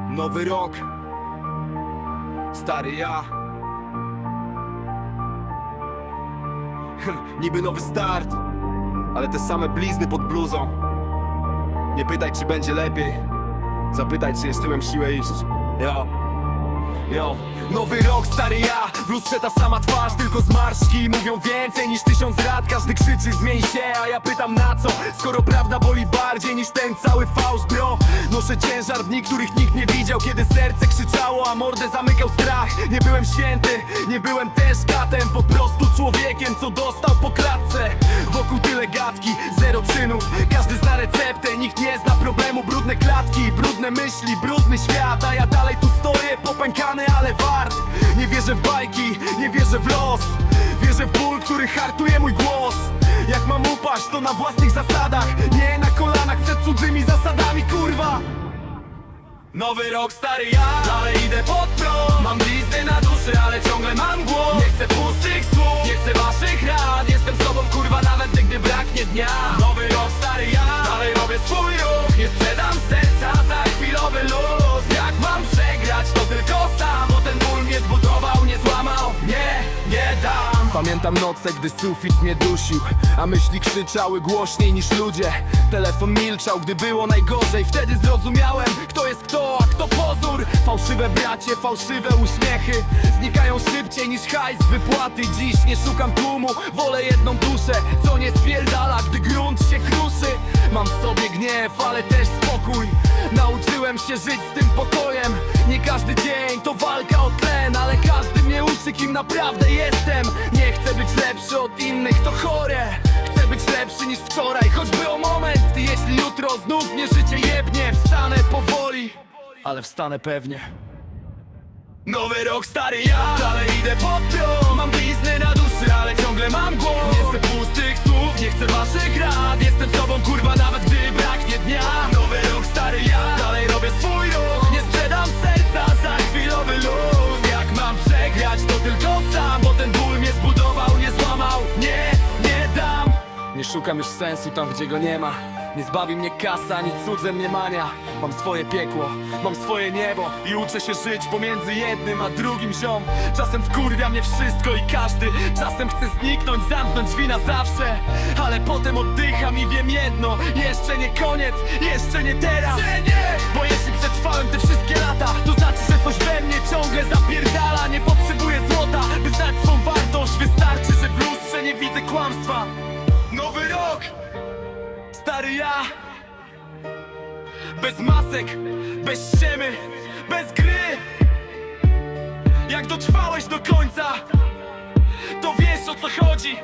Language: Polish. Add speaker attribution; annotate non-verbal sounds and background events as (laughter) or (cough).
Speaker 1: Nowy rok. Stary ja. (laughs) Niby nowy start Ale te same blizny pod bluzą. Nie pytaj czy będzie lepiej. Zapytaj czy jeszcze tyłem siłę iść. Yo Yo, nowy rok, stary ja. W lustrze ta sama twarz, tylko zmarszki Mówią więcej niż tysiąc rad. Każdy krzyczy, zmień się, a ja pytam na co? Skoro prawda boli bardziej niż ten cały fałsz, bro. Noszę ciężar dni, których nikt nie widział Kiedy serce krzyczało, a mordę zamykał strach. Nie byłem święty, nie byłem też katem. Po prostu człowiekiem, co dostał po klatce. Wokół tyle gadki, zero czynów. Każdy zna receptę, nikt nie zna problemu. Brudne klatki, brudne myśli, brudny Nie wierzę w bajki, nie wierzę w los. Wierzę w ból, który hartuje mój głos. Jak mam upaść, to na własnych zasadach Nie na kolanach, przed cudzymi zasadami, kurwa. Nowy rok, stary ja. Dalej Pamiętam noce, gdy sufit mnie dusił A myśli krzyczały głośniej niż ludzie. Telefon milczał, gdy było najgorzej. Wtedy zrozumiałem, kto jest kto, a kto pozór. Fałszywe bracie, fałszywe uśmiechy Znikają szybciej niż hajs wypłaty. Dziś nie szukam tłumu, wolę jedną duszę Co nie spierdala, gdy grunt się kruszy. Mam w sobie gniew, ale też spokój. Nauczyłem się żyć z tym pokojem. Nie każdy dzień to walka o tlen Ale każdy mnie uczy naprawdę jestem. Nie chcę być lepszy od innych, to chore. Chcę być lepszy niż wczoraj, choćby o moment. Jeśli jutro znów mnie życie jebnie Wstanę powoli, ale wstanę pewnie. Nowy rok, stary ja Dalej idę pod prąd. Mam blizny na duszy, ale ciągle mam głos. Nie chcę pustych słów, nie chcę waszych rad. Jestem sobą, kurwa, nawet gdy Nie szukam już sensu tam, gdzie go nie ma. Nie zbawi mnie kasa, ani cudze mniemania Mam swoje piekło, mam swoje niebo I uczę się żyć pomiędzy jednym a drugim ziom. Czasem wkurwia mnie wszystko i każdy Czasem chcę zniknąć, zamknąć drzwi na zawsze. Ale potem oddycham i wiem jedno Jeszcze nie koniec, jeszcze nie teraz. Jeśli ja. Bez masek, bez ściemy, bez gry. Jak dotrwałeś do końca To wiesz o co chodzi